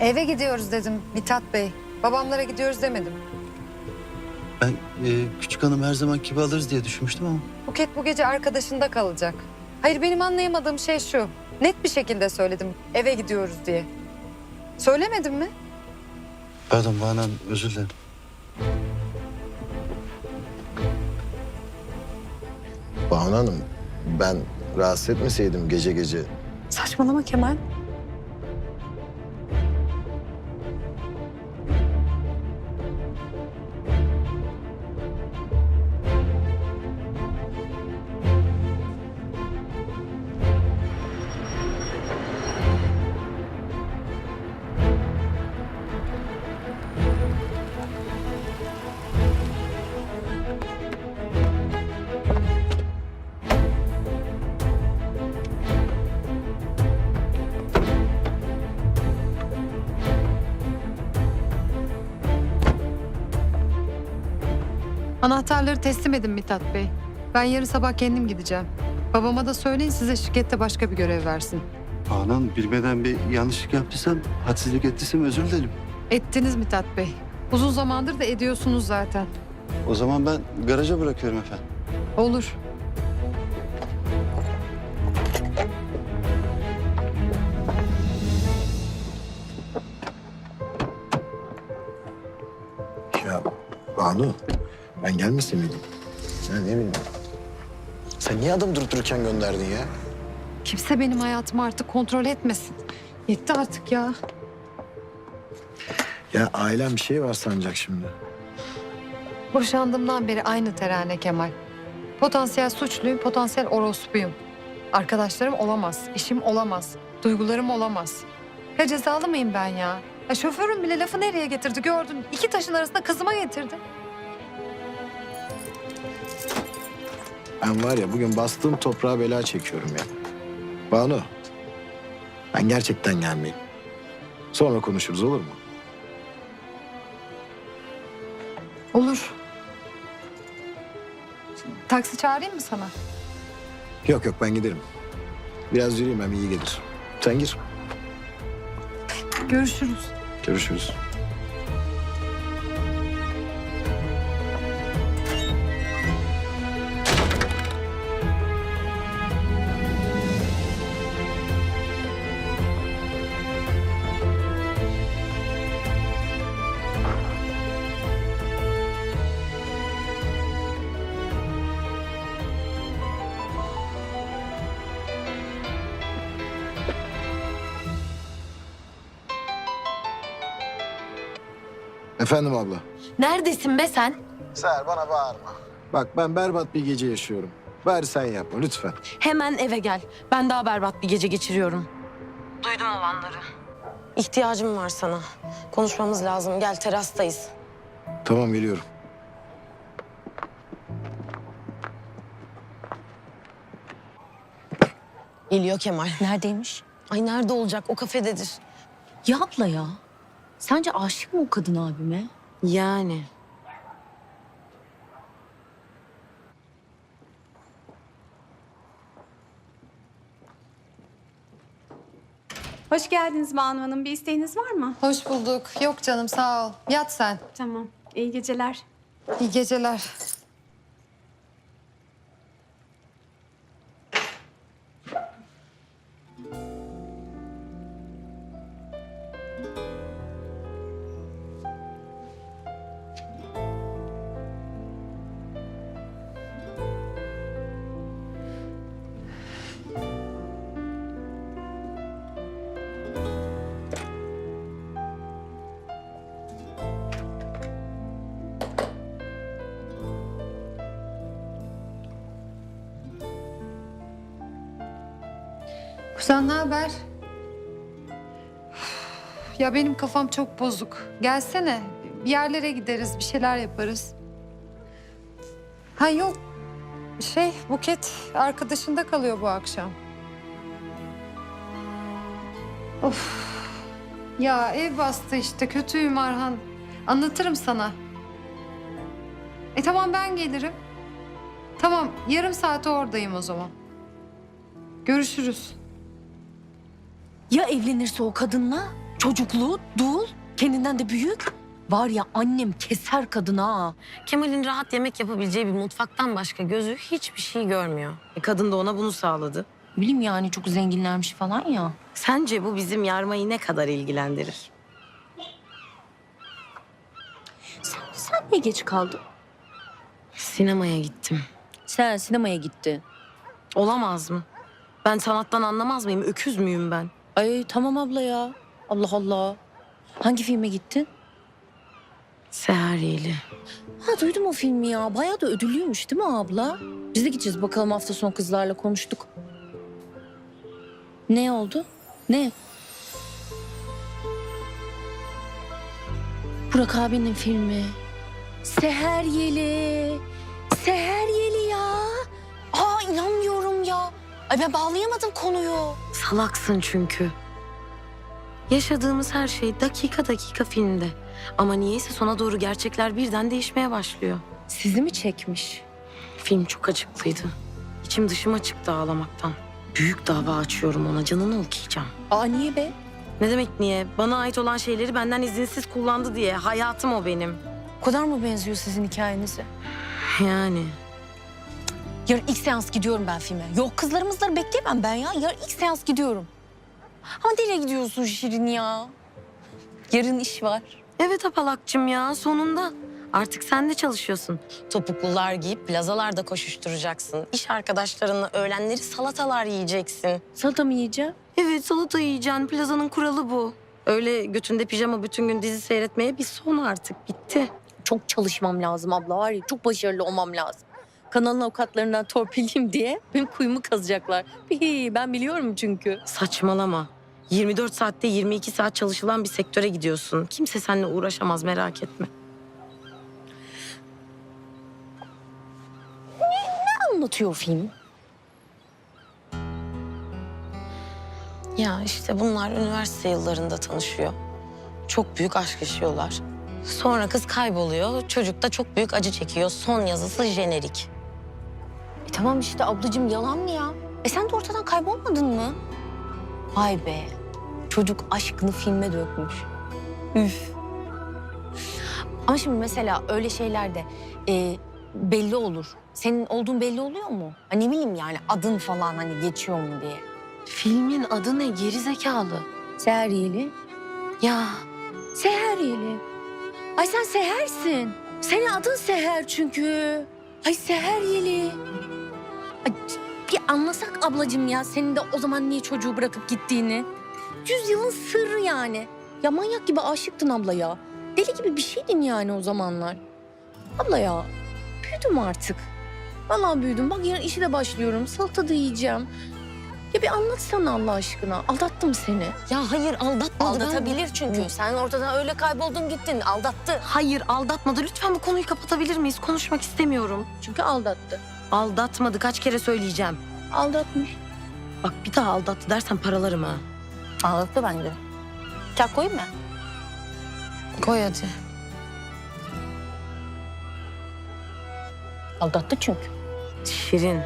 Eve gidiyoruz dedim Mithat Bey. Babamlara gidiyoruz demedim. Ben e, küçük hanım her zaman gibi alırız diye düşünmüştüm ama. Buket bu gece arkadaşında kalacak. Hayır benim anlayamadığım şey şu. Net bir şekilde söyledim eve gidiyoruz diye. Söylemedim mi? Pardon Banu Hanım özür dilerim. Banu Hanım, ben rahatsız etmeseydim gece gece. Saçmalama Kemal. Anahtarları teslim edin Mithat Bey. Ben yarın sabah kendim gideceğim. Babama da söyleyin size şirkette başka bir görev versin. Hanım bilmeden bir yanlışlık yaptıysam, hadsizlik ettiysem özür dilerim. Ettiniz Mithat Bey. Uzun zamandır da ediyorsunuz zaten. O zaman ben garaja bırakıyorum efendim. Olur. Ya Banu, ben gelmese miydim? Ya ne bileyim. Sen niye adam durup dururken gönderdin ya? Kimse benim hayatımı artık kontrol etmesin. Yetti artık ya. Ya ailem bir şey var sanacak şimdi. Boşandığımdan beri aynı terane Kemal. Potansiyel suçluyum, potansiyel orospuyum. Arkadaşlarım olamaz, işim olamaz, duygularım olamaz. Ya cezalı mıyım ben ya? ya şoförüm bile lafı nereye getirdi gördün. İki taşın arasında kızıma getirdi. Ben var ya bugün bastığım toprağa bela çekiyorum ya. Banu, ben gerçekten gelmeyeyim. Sonra konuşuruz olur mu? Olur. Taksi çağırayım mı sana? Yok yok ben giderim. Biraz yürüyeyim hem iyi gelir. Sen gir. Görüşürüz. Görüşürüz. Efendim abla. Neredesin be sen? Seher bana bağırma. Bak ben berbat bir gece yaşıyorum. Bari sen yapma lütfen. Hemen eve gel. Ben daha berbat bir gece geçiriyorum. Duydum olanları. İhtiyacım var sana. Konuşmamız lazım. Gel terastayız. Tamam geliyorum. Geliyor Kemal. Neredeymiş? Ay nerede olacak? O kafededir. Ya abla ya. Sence aşık mı o kadın abime? Yani. Hoş geldiniz Banu Hanım. Bir isteğiniz var mı? Hoş bulduk. Yok canım sağ ol. Yat sen. Tamam. İyi geceler. İyi geceler. Kuzen ne haber? Ya benim kafam çok bozuk. Gelsene. Bir yerlere gideriz, bir şeyler yaparız. Ha yok. Şey, Buket arkadaşında kalıyor bu akşam. Of. Ya ev bastı işte. Kötüyüm Arhan. Anlatırım sana. E tamam ben gelirim. Tamam yarım saate oradayım o zaman. Görüşürüz. Ya evlenirse o kadınla? Çocuklu, dul, kendinden de büyük. Var ya annem keser kadın ha. Kemal'in rahat yemek yapabileceği bir mutfaktan başka gözü hiçbir şey görmüyor. E, kadın da ona bunu sağladı. Bileyim yani çok zenginlermiş falan ya. Sence bu bizim yarmayı ne kadar ilgilendirir? Sen, sen niye geç kaldın? Sinemaya gittim. Sen sinemaya gittin. Olamaz mı? Ben sanattan anlamaz mıyım? Öküz müyüm ben? Ay tamam abla ya. Allah Allah. Hangi filme gittin? Seheriyeli. Ha duydum o filmi ya. Bayağı da ödüllüymüş değil mi abla? Biz de gideceğiz bakalım hafta sonu kızlarla konuştuk. Ne oldu? Ne? Burak abinin filmi. Seher Yeli. Seher Ay ben bağlayamadım konuyu. Salaksın çünkü. Yaşadığımız her şey dakika dakika filmde. Ama niyeyse sona doğru gerçekler birden değişmeye başlıyor. Sizi mi çekmiş? Film çok acıklıydı. İçim dışıma çıktı ağlamaktan. Büyük dava açıyorum ona, canını okuyacağım. Aa niye be? Ne demek niye? Bana ait olan şeyleri benden izinsiz kullandı diye. Hayatım o benim. O kadar mı benziyor sizin hikayenize? Yani. Yarın ilk seans gidiyorum ben filme. Yok kızlarımızları bekleyemem ben ya. Yarın ilk seans gidiyorum. Ama nereye gidiyorsun Şirin ya? Yarın iş var. Evet Apalakçım ya sonunda. Artık sen de çalışıyorsun. Topuklular giyip plazalarda koşuşturacaksın. İş arkadaşlarınla öğlenleri salatalar yiyeceksin. Salata mı yiyeceğim? Evet salata yiyeceksin. Plazanın kuralı bu. Öyle götünde pijama bütün gün dizi seyretmeye bir son artık. Bitti. Çok çalışmam lazım abla var ya. Çok başarılı olmam lazım. Kanalın avukatlarından torpiliyim diye benim kuyumu kazacaklar. Hihi, ben biliyorum çünkü. Saçmalama. 24 saatte 22 saat çalışılan bir sektöre gidiyorsun. Kimse seninle uğraşamaz merak etme. Ne anlatıyor film? Ya işte bunlar üniversite yıllarında tanışıyor. Çok büyük aşk yaşıyorlar. Sonra kız kayboluyor. Çocuk da çok büyük acı çekiyor. Son yazısı jenerik. Tamam işte ablacığım yalan mı ya? E sen de ortadan kaybolmadın mı? Vay be. Çocuk aşkını filme dökmüş. Üf. Ama şimdi mesela öyle şeylerde e, belli olur. Senin olduğun belli oluyor mu? Ha, ne bileyim yani adın falan hani geçiyor mu diye. Filmin adı ne? Geri zekalı. Seheriyeli. Ya Seheriyeli. Ay sen Seher'sin. Senin adın Seher çünkü. Ay Seheryeli. Ay, bir anlasak ablacığım ya senin de o zaman niye çocuğu bırakıp gittiğini. Yüzyılın sırrı yani. Ya manyak gibi aşıktın abla ya. Deli gibi bir şeydin yani o zamanlar. Abla ya büyüdüm artık. Vallahi büyüdüm. Bak yarın işe de başlıyorum. Salata da yiyeceğim. Ya bir anlatsana Allah aşkına. Aldattım seni. ya hayır aldatmadı. Aldatabilir çünkü. Sen ortadan öyle kayboldun gittin. Aldattı. Hayır aldatmadı. Lütfen bu konuyu kapatabilir miyiz? Konuşmak istemiyorum. Çünkü aldattı. Aldatmadı. Kaç kere söyleyeceğim. Aldatmış. Bak bir daha aldattı dersen paralarım ha. Aldattı bence. Kağıt koyayım mı? Koy hadi. Aldattı çünkü. Şirin